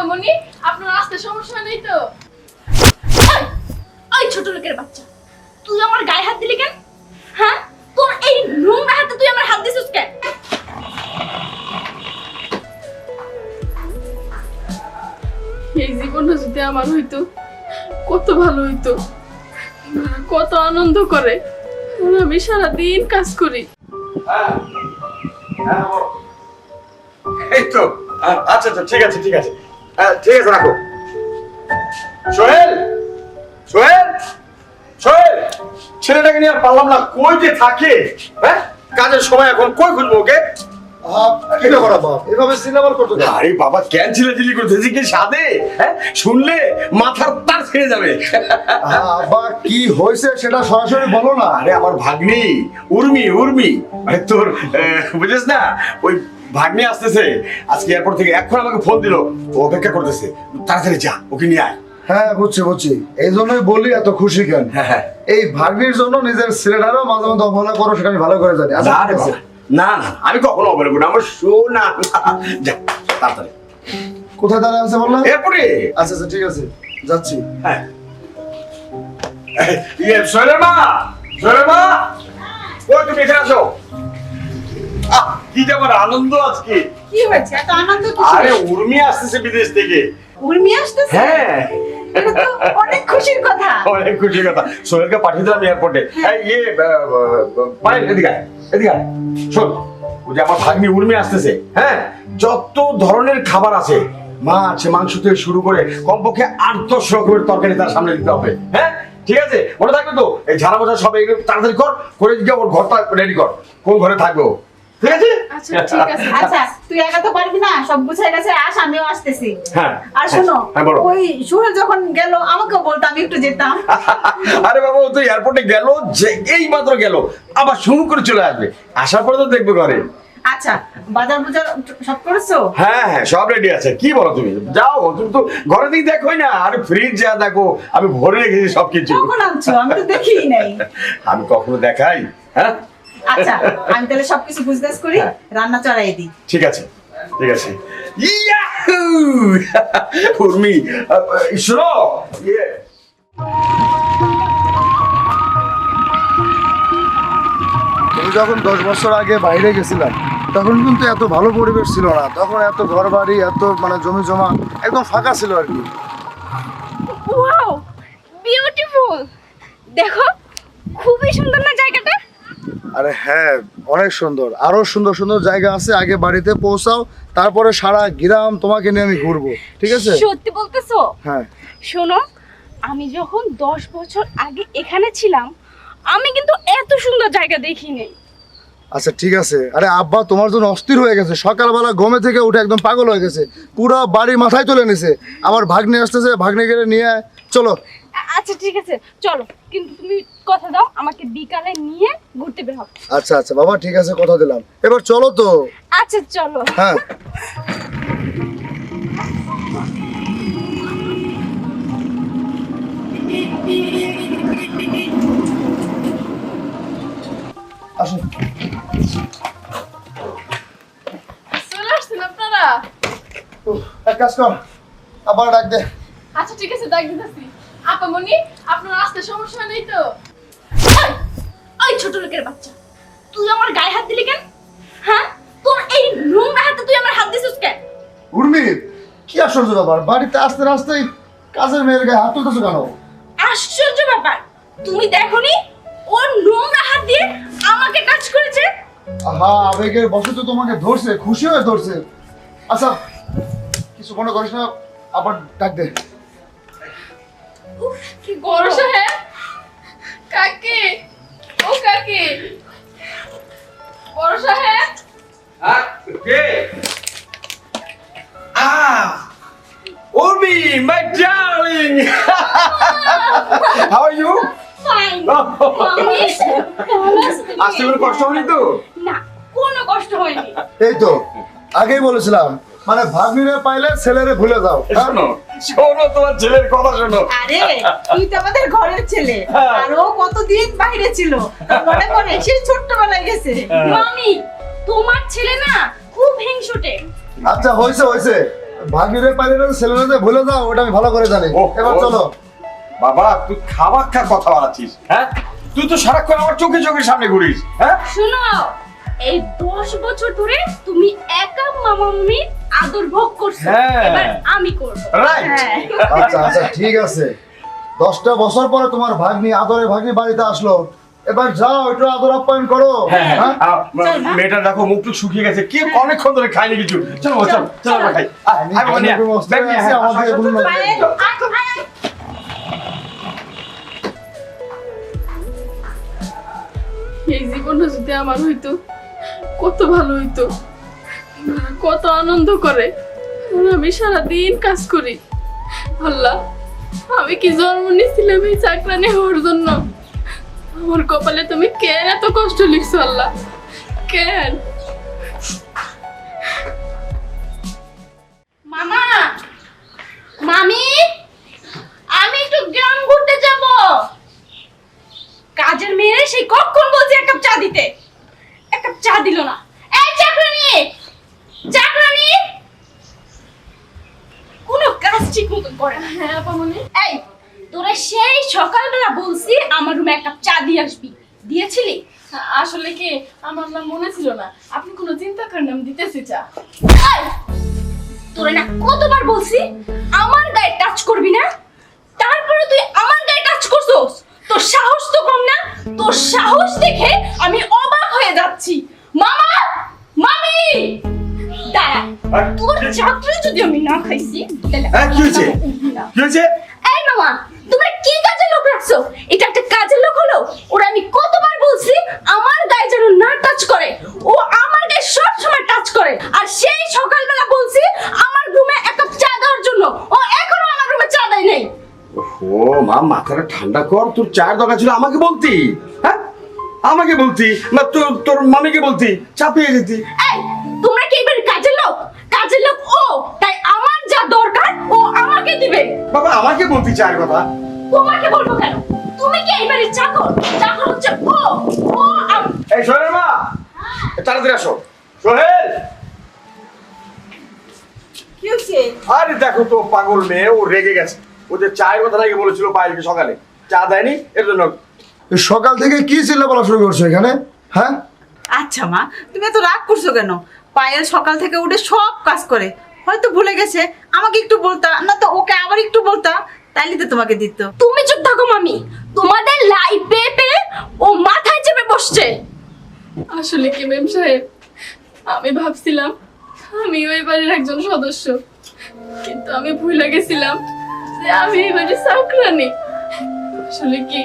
আপামনি আপনার আসতে সমস্যা নেই তো? ওই, ছোট লোকের বাচ্চা তুই আমার গায়ে হাত দিলি কেন? হ্যাঁ? তোর এই নোংরা হাতে তুই আমার হাত দিছিস কেন? এই জীবনটা যদি আমার হইতো কত ভালো হইতো। কত আনন্দ করে। আমি সারাদিন কাজ করি। হ্যাঁ হ্যাঁ বলো। এই তো আচ্ছা আচ্ছা ঠিক আছে ঠিক আছে। হ্যাঁ, ঠিক আছে রাখো। সোহেল! সোহেল! সোহেল! ছেলেটাকে নিয়ে আর পারলাম না কই যে থাকে? হ্যাঁ? কাজের সময় এখন কই খুঁজবো ওকে? আরে বাবা কেন ছিলে দিলি করতেছি কি সাদে হ্যাঁ? শুনলে মাথার তার ছেড়ে যাবে। কি হয়েছে সেটা সরাসরি বলো না। আরে আমার ভাগ্নি উর্মি উর্মি। মানে তোর না? ওই ভাগ্নি আসতেছে। আজকে এয়ারপোর্ট থেকে এখন আমাকে ফোন দিল। ও অপেক্ষা করতেছে। তাড়াতাড়ি যা ওকে নিয়ে আয়। হ্যাঁ বুঝছি বুঝছি। এই জন্যই বলি এত খুশি কেন? হ্যাঁ হ্যাঁ। এই ভাগ্নির জন্য নিজের ছেলেটারও মাঝে মাঝে অবহেলা করো সেটা আমি ভালো করে জানি। আচ্ছা, না। বাবা, না আমি কখনো অবহেলা করি আমার শো না যা তাড়াতাড়ি। কোথায় দাঁড়ায় আছে বললাম এরপরে আচ্ছা আচ্ছা ঠিক আছে। যাচ্ছি। হ্যাঁ। ইয়ে সোহেলের মা সোহেলের মা ওই তুমি এখানে আসো কি আনন্দ আজকে। কি হয়েছে? এত আনন্দ আরে উর্মি আসতেছে বিদেশ থেকে। উর্মি আসতেছে? হ্যাঁ। অনেক খুশির কথা। অনেক খুশির কথা। সোহেলকে পাঠিয়ে দিলাম এয়ারপোর্টে ইয়ে পায়েল এদিকে এদিকে শোন ওই যে আমার ভাগ্নি উর্মি আসতেছে হ্যাঁ? যত ধরনের খাবার আছে মাছ মাংস থেকে শুরু করে কমপক্ষে আট দশ রকমের তরকারি তার সামনে দিতে হবে হ্যাঁ? ঠিক আছে? মনে থাকবে তো? এই ঝাড়া মোছা সব এগুলো তাড়াতাড়ি কর করে গিয়ে ওর ঘরটা রেডি কর। কোন ঘরে থাকবে? ঠিক আছে আচ্ছা ঠিক আছে। আচ্ছা তুই একা তো পারবি না সব গুছাই গেছে আস আমিও আসতেছি। হ্যাঁ আর শোনো হ্যাঁ ওই সুহেল যখন গেল আমাকেও বলতো আমি একটু যেতাম। আরে বাবা ও তো এয়ারপোর্টে গেল যে এই মাত্র গেল আবার শুরু করে চলে আসবে। আসার পরে তো দেখবে ঘরে। আচ্ছা বাজার বুজার সব করেছ? হ্যাঁ হ্যাঁ সব রেডি আছে। কি বলো তুমি? যাও তুমি তো ঘরে দিকে দেখোই না। আরে ফ্রিজ যা দেখো আমি ভরে রেখেছি সবকিছু। কখন আনছো? আমি তো দেখিই নাই। আমি কখনো দেখাই হ্যাঁ? আচ্ছা আমি তাহলে সবকিছু বুঝদাস করি হ্যাঁ। রান্না চড়াই দিই। ঠিক আছে ঠিক আছে। ইয়াহু! উর্মি শোনো ইয়ে। তুমি যখন দশ বছর আগে বাইরে গেছিলাম তখন কিন্তু এত ভালো পরিবেশ ছিল না। তখন এত ঘর বাড়ি এত মানে জমি জমা একদম ফাঁকা ছিল আর কি। ওয়াও বিউটিফুল দেখো খুবই সুন্দর আরে হ্যাঁ অনেক সুন্দর। আরও সুন্দর সুন্দর জায়গা আছে আগে বাড়িতে পৌঁছাও তারপরে সারা গ্রাম তোমাকে নিয়ে আমি ঘুরবো। ঠিক আছে? সত্যি বলতেছো? হ্যাঁ। শোনো আমি যখন দশ বছর আগে এখানে ছিলাম আমি কিন্তু এত সুন্দর জায়গা দেখিনি। আচ্ছা ঠিক আছে। আরে আব্বা তোমার জন্য অস্থির হয়ে গেছে। সকালবেলা গমে থেকে উঠে একদম পাগল হয়ে গেছে। পুরো বাড়ি মাথায় তুলে নিছে। আমার ভাগ্নে আসতেছে ভাগ্নে গেলে নিয়ে আয়। চলো। আচ্ছা ঠিক আছে। চলো কিন্তু তুমি কথা দাও আমাকে বিকালে নিয়ে ঘুরতে বের হবে। আচ্ছা আচ্ছা বাবা ঠিক আছে কথা দিলাম। এবার চলো তো। আচ্ছা চলো। হ্যাঁ। আসুন। চলে আসছেন আপনারা? এক কাজ কর আবার ডাক দে। আচ্ছা ঠিক আছে ডাক দিতেছি। আপামনি আপনার আসতে সমস্যা নেই তো? ওই, ছোট লোকের বাচ্চা তুই আমার গায়ে হাত দিলি কেন? হ্যাঁ? তোর এই নোংরা হাতে তুই আমার হাত দিছিস কেন? উর্মি কি আশ্চর্য ব্যাপার? বাড়িতে আসতে আসতেই কাজের মেয়ের গায়ে হাত তুলতেছো কেন? আশ্চর্য ব্যাপার। তুমি দেখোনি ওর নোংরা হাত দিয়ে আমাকে কাজ করেছে? আহা আবেগের বসে তো তোমাকে ধরছে খুশি হয়ে ধরছে। আচ্ছা কিছু মনে করিস না আবার ডাক দে। কি গরম সাহেব কাকি ও কাকি। বড় সাহেব হ্যাঁ, কে? আহ Urmi my darling how are you fine ভালো আছো তুমি? আসতে কোনো কষ্ট হয়নি তো? না কোনো কষ্ট হয়নি। এই তো আগেই বলেছিলাম মানে ভাগ্নিরে পাইলে ছেলেরে ভুলে যাও। হ্যাঁ? শোনো শোনো তোমার ছেলের কথা শোনো। আরে তুই তো আমাদের ঘরের ছেলে। হ্যাঁ। আর ও কতদিন বাইরে ছিল? মনে পড়ে সেই ছোট্টবেলায় গেছে। মামি তোমার ছেলে না খুব হিংসুটে। আচ্ছা হয়েছে হয়েছে ভাগ্নিরে পাইলে না ছেলেরা ভুলে যাও ওটা আমি ভালো করে জানি। এবার চলো। বাবা তুই খাবার খা কথা বাড়াচ্ছিস হ্যাঁ? তুই তো সারাক্ষণ আমার চোখে চোখের সামনে ঘুরিস হ্যাঁ? শুনো এই দশ বছর ধরে তুমি একা মামা মামি আদর ভোগ করছ। হ্যাঁ। এবার আমি করব। হ্যাঁ। আচ্ছা আচ্ছা ঠিক আছে। দশটা বছর পরে তোমার ভাগ্নি আদরে ভাগ্নি বাড়িতে আসলো। এবার যাও একটু আদর আপ্যায়ন করো। হ্যাঁ মেয়েটা দেখো মুখটুক শুকিয়ে গেছে। কি অনেকক্ষণ ধরে খাইনি কিছু। চলো চলো চলো আমরা খাই। এই জীবনটা যদি আমার হইতো কত ভালো হইতো। কত আনন্দ করে। আমি সারাদিন কাজ করি। আল্লাহ, আমি কি জন্ম নিয়েছিলাম এই চাকরানি হওয়ার জন্য? আমার কপালে তুমি কেন এত কষ্ট লিখছো, আল্লাহ? কেন? মামা! মামি! আমি একটু গ্রাম ঘুরতে যাব। কাজের মেয়ে সেই কখন বলছি এক কাপ চা দিতে? কাপ চা দিল না। এই চাকরানি! চাকরানি! কোনো কাজ ঠিক মতো করে না। হ্যাঁ আপা মনে? এই তোরা সেই সকালবেলা বলছি আমার রুমে এক কাপ চা দিয়ে আসবি। দিয়েছিলি? আসলে কি আমার নাম মনে ছিল না। আপনি কোনো চিন্তা করেন আমি দিতেছি চা। তোরে না কতবার বলছি আমার গায়ে টাচ করবি না? তারপরে তুই আমার গায়ে টাচ করছস? তোর সাহস তো কম না? তোর সাহস দেখে আমি অবাক হয়ে যাচ্ছি। মামা! মামি! দাঁড়া তোর চাকরি যদি আমি না খাইছি তাহলে হ্যাঁ, কি হয়েছে? কি হয়েছে? এই মামা তোমরা কি কাজের লোক রাখছো? এটা একটা কাজের লোক হলো? ওরা আমি মাথাটা ঠান্ডা কর তোর চায়ের দরকার ছিল আমাকে বলতি। হ্যাঁ? আমাকে বলতি না তোর তোর মামিকে বলতি চাপিয়ে যেতি এই তোমরা কি এবার কাজের লোক? কাজের লোক ও তাই আমার যা দরকার ও আমাকে দিবে। বাবা আমাকে বলতি চায়ের কথা। তোমাকে বলব কেন? তুমি কি এইবারে চাকর চাকর হচ্ছে ও ও এই সোহেল মা তাড়াতাড়ি আসো। সোহেল! কি হচ্ছে? আরে দেখো তো পাগল মেয়ে ও রেগে গেছে। ও যে চায়ের কথা নাকি বলেছিল পায়েলকে সকালে চা দেয়নি এর জন্য সকাল থেকে কি চিল্লা বলা শুরু করছ এখানে? হ্যাঁ? আচ্ছা মা তুমি এত রাগ করছ কেন? পায়েল সকাল থেকে উঠে সব কাজ করে। হয়তো ভুলে গেছে আমাকে একটু বলতা না তো ওকে আবার একটু বলতা তাইলে তো তোমাকে দিত। তুমি চুপ থাকো মামি তোমাদের লাইফ পেয়ে পেয়ে ও মাথায় চেপে বসছে। আসলে কি মেম সাহেব? আমি ভাবছিলাম আমি ওই বাড়ির একজন সদস্য কিন্তু আমি ভুলে গেছিলাম। যে আমি এই বাড়ির চাকরানি। আসলে কি,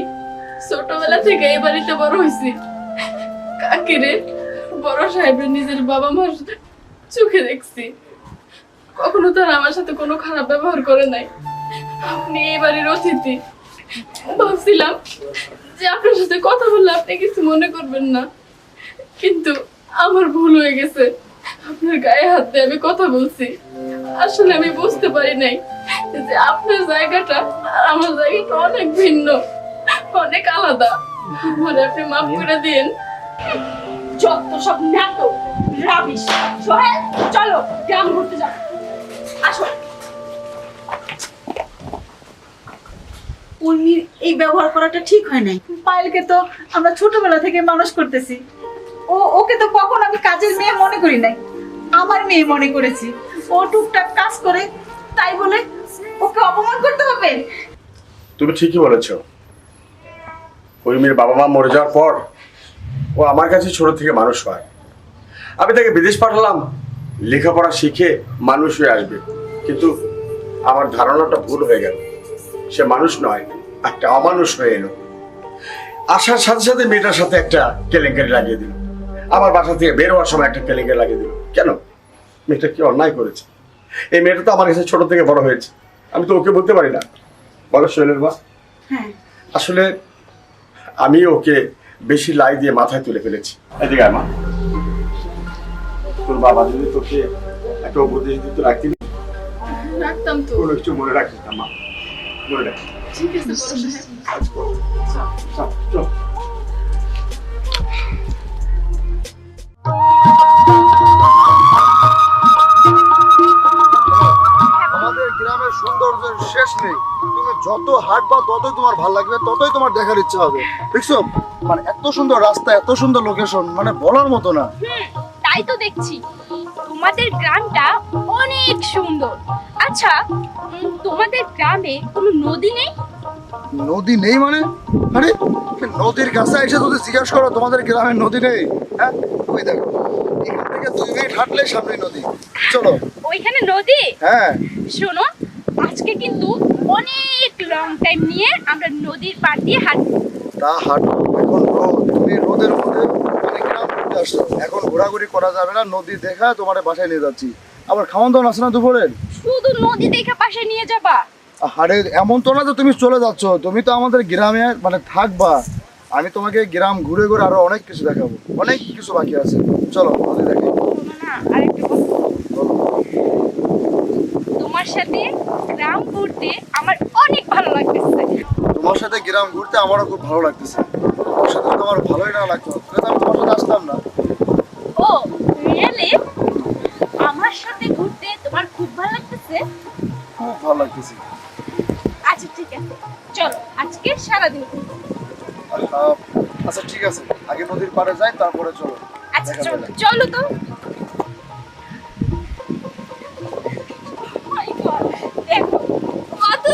ছোটবেলা থেকে এই বাড়িতে বড় হয়েছি কাকিরে বড় সাহেবের নিজের বাবা মার চোখে দেখছি। কখনো তারা আমার সাথে কোনো খারাপ ব্যবহার করে নাই। আপনি এই বাড়ির অতিথি। ভাবছিলাম যে আপনার সাথে কথা বললে আপনি কিছু মনে করবেন না। কিন্তু আমার ভুল হয়ে গেছে। আপনার গায়ে হাত দিয়ে আমি কথা বলছি। আসলে আমি বুঝতে পারি নাই যে আপনার জায়গাটা আর আমার জায়গাটা অনেক ভিন্ন অনেক আলাদা। আমার আপনি মাফ করে দিন। যত সব নাটক রাবিশ সোহেল চলো গ্রাম ঘুরতে যাও। আসো। উর্মির এই ব্যবহার করাটা ঠিক হয় নাই। পায়েলকে তো আমরা ছোটবেলা থেকে মানুষ করতেছি। ও ওকে তো কখন আমি কাজের মেয়ে মনে করি নাই। আমার মেয়ে মনে করেছি। ও টুকটাক কাজ করে তাই বলে ওকে অপমান করতে হবে? তুমি ঠিকই বলেছ। ওই মেয়ের বাবা মা মরে যাওয়ার পর ও আমার কাছে ছোট থেকে মানুষ হয়। আমি তাকে বিদেশ পাঠালাম, লেখাপড়া শিখে মানুষ হয়ে আসবে। কিন্তু আমার ধারণাটা ভুল হয়ে গেল। সে মানুষ নয়, একটা অমানুষ হয়ে এলো। আসার সাথে সাথে মেয়েটার সাথে একটা কেলেঙ্কারি লাগিয়ে দিল। আমার বাসা থেকে বের হওয়ার সময় একটা কেলেঙ্কারি লাগিয়ে দিল। কেন? মেয়েটা কি অন্যায় করেছে? এই মেয়েটা তো আমার কাছে ছোট থেকে বড় হয়েছে। আমি তো ওকে বলতে পারি না। বলো শৈলের মা হ্যাঁ। আসলে আমি ওকে বেশি লাই দিয়ে মাথায় তুলে ফেলেছি। এদিকে মা তোর বাবা যদি তোকে একটা উপদেশ দিত রাখতি রাখতাম তো। কোনো কিছু মনে রাখিস না মা। মনে রাখ ঠিক আছে। চল, চল। সৌন্দর্যের শেষ নেই। তুমি যত হাঁটবা ততই তোমার ভালো লাগবে ততই তোমার দেখার ইচ্ছা হবে। দেখছ? মানে এত সুন্দর রাস্তা এত সুন্দর লোকেশন মানে বলার মতো না। তাই তো দেখছি। তোমাদের গ্রামটা অনেক সুন্দর। আচ্ছা তোমাদের গ্রামে কোনো নদী নেই? নদী নেই মানে? আরে নদীর কাছে এসে যদি জিজ্ঞাসা করো তোমাদের গ্রামে নদী নেই? হ্যাঁ? ওই দেখো এখান থেকে দুই মিনিট হাঁটলে সামনে নদী। চলো। ওইখানে নদী? হ্যাঁ। শোনো আজকে কিন্তু অনেক লং টাইম নিয়ে আমরা নদীর পাড় দিয়ে হাঁটবো। তা হাঁটো এখন রোদ। তুমি রোদের মধ্যে মানে গ্রাম ঘুরতে আসছো? এখন ঘোরাঘুরি করা যাবে না নদী দেখা তোমার বাসায় নিয়ে যাচ্ছি। আবার খাওয়ান দাওয়ান আছে না দুপুরের শুধু নদী দেখে পাশে নিয়ে যাবা। আরে এমন তো না যে তুমি চলে যাচ্ছ। তুমি তো আমাদের গ্রামে মানে থাকবা। আমি তোমাকে গ্রাম ঘুরে ঘুরে আরও অনেক কিছু দেখাবো। অনেক কিছু বাকি আছে। চলো নদী দেখি। না আরেকটা কথা চলো তোমার সাথে গ্রাম ঘুরতে আমার অনেক ভালো লাগতেছে। তোমার সাথে গ্রাম ঘুরতে আমারও খুব ভালো লাগতেছে। তোমার সাথে তো আমার ভালোই না লাগতো। তাহলে আমি তোমার সাথে আসতাম না। ও রিয়েলি আমার সাথে ঘুরতে তোমার খুব ভালো লাগতেছে? খুব ভালো লাগতেছে। আচ্ছা ঠিক আছে। চলো আজকে সারাদিন। আচ্ছা ঠিক আছে। আগে নদীর পাড়ে যাই তারপরে চলো। আচ্ছা চলো চলো তো।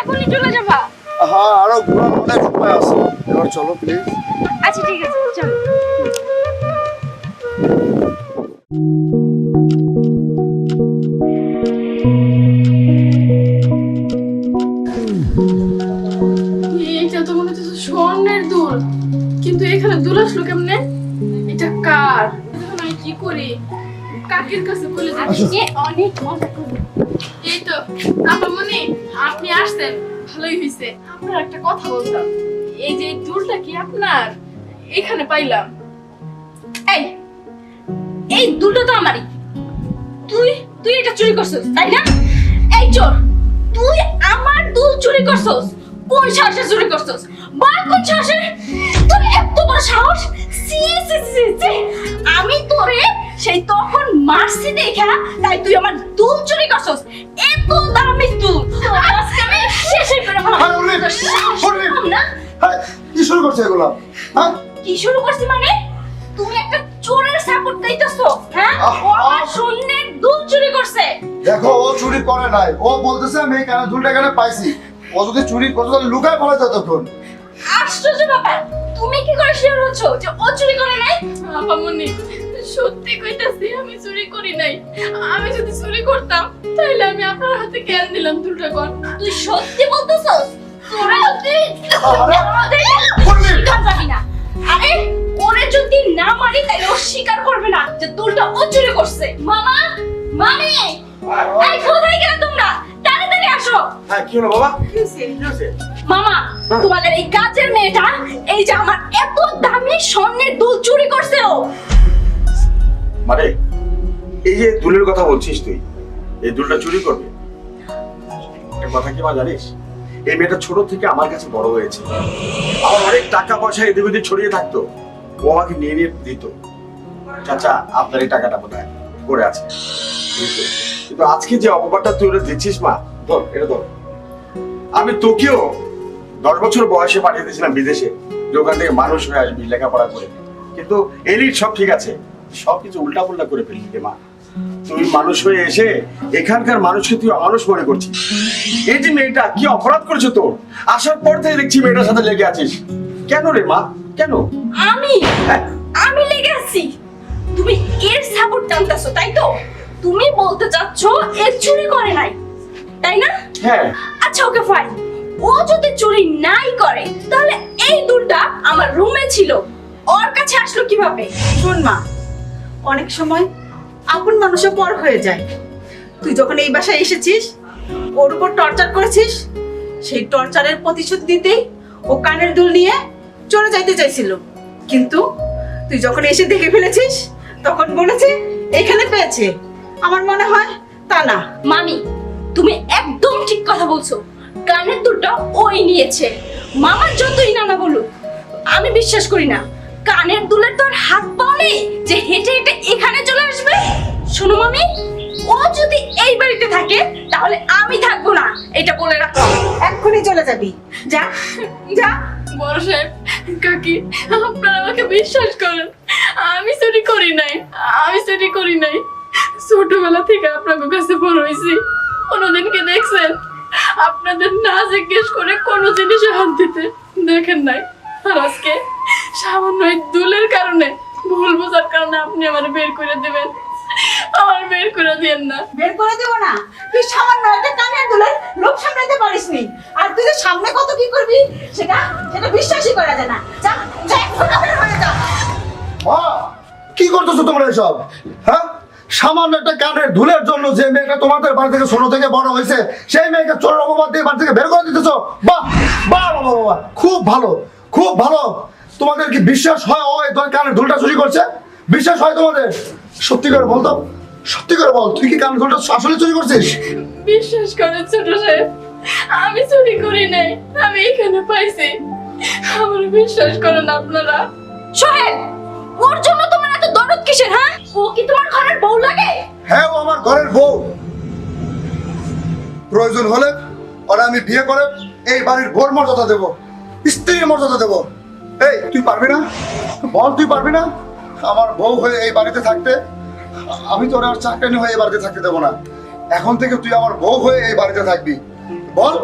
এখনই চলে যাবা? হ্যাঁ আরও ঘোরার অনেক উপায় আছে। এবার চলো প্লিজ আচ্ছা ঠিক আছে চলো। এইটা তো মনে হচ্ছে স্বর্ণের দুল। কিন্তু এখানে দুল আসলো কেমনে? এটা কার? আমি কি করি? কাকের কাছে বলে যাচ্ছি। অনেক মজা এই যে দুলটা কি আপনার? এখানে পাইলাম। এই এই দুটো তো আমারই। তুই তুই এটা চুরি করছিস, তাই না? এই চোর তুই আমার দুল চুরি করছিস? কোন সাহসে চুরি করছিস? বল কোন সাহসে তোর এত বড় সাহস? সি সি সি সি আমি তোরে সেই তখন মারছি দেখা তাই তুই আমার দুল চুরি করছিস। এত দামি দুল। আজকে আমি শেষে করে হ্যাঁ, না? হ্যাঁ কি শুরু করছে এগুলো? হ্যাঁ? কি শুরু করছি মানে? তুমি একটা চোরের সাপোর্ট দিতেছো হ্যাঁ? ও। আমার শূন্যের দুল চুরি করছে। দেখো ও চুরি করে নাই। ও বলতেছে আমি এখানে দুলটা এখানে পাইছি? যদি চুরি করতো তাহলে লুকায় পড়ে যেত তখন আশ্চর্য ব্যাপার তুমি কি করে শিওর হচ্ছ যে ও চুরি করে নাই? আপামনি সত্যি কইতাছি আমি চুরি করি নাই। আমি যদি চুরি করতাম তাহলে আমি আপনার হাতে জ্ঞান দিলাম দুলটা কর। তুই সত্যি বলতেছস? তোরা যদি। যাবি না। আরে ওরে যদি না মারি তাহলে ও স্বীকার করবে না যে দুলটা ও চুরি করছে। মামা মামি! কোথায় আসো হ্যাঁ কি হলো বাবা? কি হয়েছে? কি হয়েছে? মামা তোমাদের এই কাজের মেয়েটা এই যে আমার এত দামি স্বর্ণের দুল চুরি করছে ও। মানে এই যে দুলের কথা বলছিস তুই এই দুলটা চুরি করবে? কথা কি মা জানিস? এই মেয়েটা ছোট থেকে আমার কাছে বড় হয়েছে। আমার অনেক টাকা পয়সা এদিক ওদিক ছড়িয়ে থাকতো। ও আমাকে নিয়ে নিয়ে দিত। চাচা আপনার এই টাকাটা বোধহয় পড়ে আছে। কিন্তু আজকে যে অপবাদটা তুই ওরা দিচ্ছিস মা ধর এটা ধর। আমি তোকেও দশ বছর বয়সে পাঠিয়ে দিয়েছিলাম বিদেশে যে ওখান থেকে মানুষ হয়ে আসবি লেখাপড়া করে। কিন্তু এলিট সব ঠিক আছে সবকিছু উল্টা পুল্টা করে ফেললি রে মা। তুই মানুষ হয়ে এসে এখানকার মানুষকে তুই অমানুষ মনে করছিস। এই যে মেয়েটা কি অপরাধ করেছে তোর? আসার পর থেকে দেখছি মেয়েটার সাথে লেগে আছিস। কেন রে মা? কেন? আমি? হ্যাঁ, আমি লেগে আছি? তুমি এর সাপোর্ট টানতেছো তাই তো? তুমি বলতে চাচ্ছ এর চুরি করে নাই। তাই না? হ্যাঁ। আচ্ছা ওকে ফাইন ও যদি চুরি নাই করে তাহলে এই দুলটা আমার রুমে ছিল। ওর কাছে আসলো কীভাবে? শোন মা অনেক সময় আপন মানুষও পর হয়ে যায়। তুই যখন এই বাসায় এসেছিস ওর উপর টর্চার করেছিস সেই টর্চারের প্রতিশোধ দিতেই ও কানের দুল নিয়ে চলে যাইতে চাইছিল। কিন্তু তুই যখন এসে দেখে ফেলেছিস তখন বলেছে এখানে পেয়েছে। আমার মনে হয় তা না। মামি তুমি একদম ঠিক কথা বলছো। কানের দুলটা ওই নিয়েছে। মামার যতই নানা বলুক, আমি বিশ্বাস করি না, কানের দুলের তো আর হাত পাও নেই যে হেঁটে হেঁটে এখানে চলে আসবে। শোনো মামি, ও যদি এই বাড়িতে থাকে, তাহলে আমি থাকব না। এটা বলে রাখো। এক্ষুনি চলে যাবি। যা যা। বড় সাহেব, কাকি, আপনারা আমাকে বিশ্বাস করেন। আমি চুরি করি নাই, আমি চুরি করি নাই। ছোটবেলা থেকে আপনাদের কাছে বড় হয়েছি। কোনোদিনকে দেখছেন? আপনাদের না জিজ্ঞেস করে কোনো জিনিসে হাত দিতে দেখেন নাই। আর আজকে সামান্য এই দুলের কারণে ভুল বোঝার কারণে আপনি আমার বের করে দেবেন। আমার বের করে দেন না। বের করে দেবো না? তুই সামান্য একটা কানের দুলের লোক সামলাতে পারিস নি। আর তুই যে সামনে কত কি করবি সেটা সেটা বিশ্বাসই করা যায় না। যা যা বের হয়ে যা। মা কি করতেছো তোমরা এসব? হ্যাঁ? সামান্য একটা কানের ধুলের জন্য যে মেয়েটা তোমাদের বাড়ি থেকে ছোট থেকে বড় হয়েছে সেই মেয়েকে চোরের অপবাদ দিয়ে বাড়ি থেকে বের করে দিতেছো? বাহ বাহ বাবা বাবা খুব ভালো খুব ভালো। তোমাদের কি বিশ্বাস হয় ও এই তোমার কানের ধুলটা চুরি করছে? বিশ্বাস হয় তোমাদের? সত্যি করে বল তো সত্যি করে বল তুই কি কানের ধুলটা আসলে চুরি করছিস? বিশ্বাস করে ছোট সাহেব আমি চুরি করি নাই আমি এখানে পাইছি। আমার বিশ্বাস করেন আপনারা। সোহেল কিসের হ্যাঁ? ও কি তোমার ঘরের বউ লাগে? হ্যাঁ ও আমার ঘরের বউ। প্রয়োজন হলে ওরা আমি বিয়ে করে এই বাড়ির বোর মর্যাদা দেবো স্ত্রীর মর্যাদা দেবো। এই তুই পারবি না? বল তুই পারবি না? আমার বউ হয়ে এই বাড়িতে থাকতে আমি তোর আর চাকরানি হয়ে এই বাড়িতে থাকতে দেবো না। এখন থেকে তুই আমার বউ হয়ে এই বাড়িতে থাকবি। বল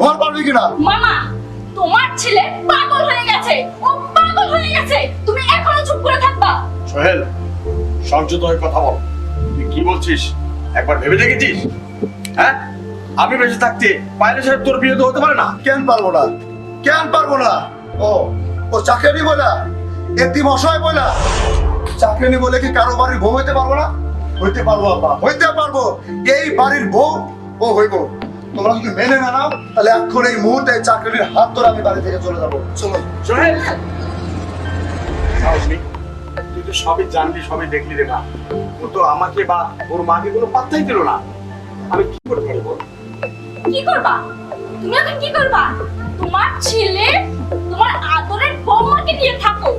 বল পারবি কিনা? মামা তোমার ছেলে পাগল হয়ে গেছে। ও পাগল হয়ে গেছে। তুমি এখনও চুপ করে থাকবা। সোহেল সংযত হয়ে কথা বল। তুই কি বলছিস? একবার ভেবে দেখেছিস? হ্যাঁ? আমি বেঁচে থাকতে পাইলে সাহেব তোর বিয়ে তো হতে পারে না। কেন পারব না? কেন পারব না? ও ও চাকরি বলা বলা চাকরি বলে কি কারও বাড়ির বউ হইতে পারব না? হইতে পারব আপা হইতে পারব। এই বাড়ির বউ ও হইব। তোমরা যদি মেনে না নাও তাহলে এখন এই মুহূর্তে চাকরির হাত ধরে আমি বাড়ি থেকে চলে যাব। চলো। সোহেল! সাহস তুই তো সবই জানলি সবই দেখলি রে ও তো আমাকে বা ওর মাকে কোনো পাত্তাই দিল না। আমি কি করে পারি কি করবা? তুমি এখন কি করবা? তোমার ছেলে তোমার আদরের বৌমাকে নিয়ে থাকো।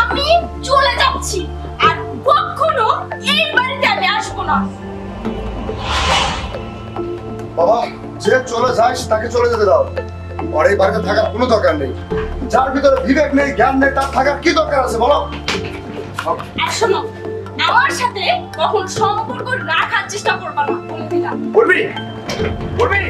আমি চলে যাচ্ছি আর কখনো এই বাড়িতে আমি আসব না। বাবা যে চলে যাস তাকে চলে যেতে দাও। আর এই বাড়িতে থাকার কোনো দরকার নেই। যার ভিতরে বিবেক নেই জ্ঞান নেই তার থাকার কি দরকার আছে বলো? আর শোনো আমার সাথে কখন সম্পর্ক রাখার চেষ্টা করবা না বলে দিলাম বলবি? বলবি?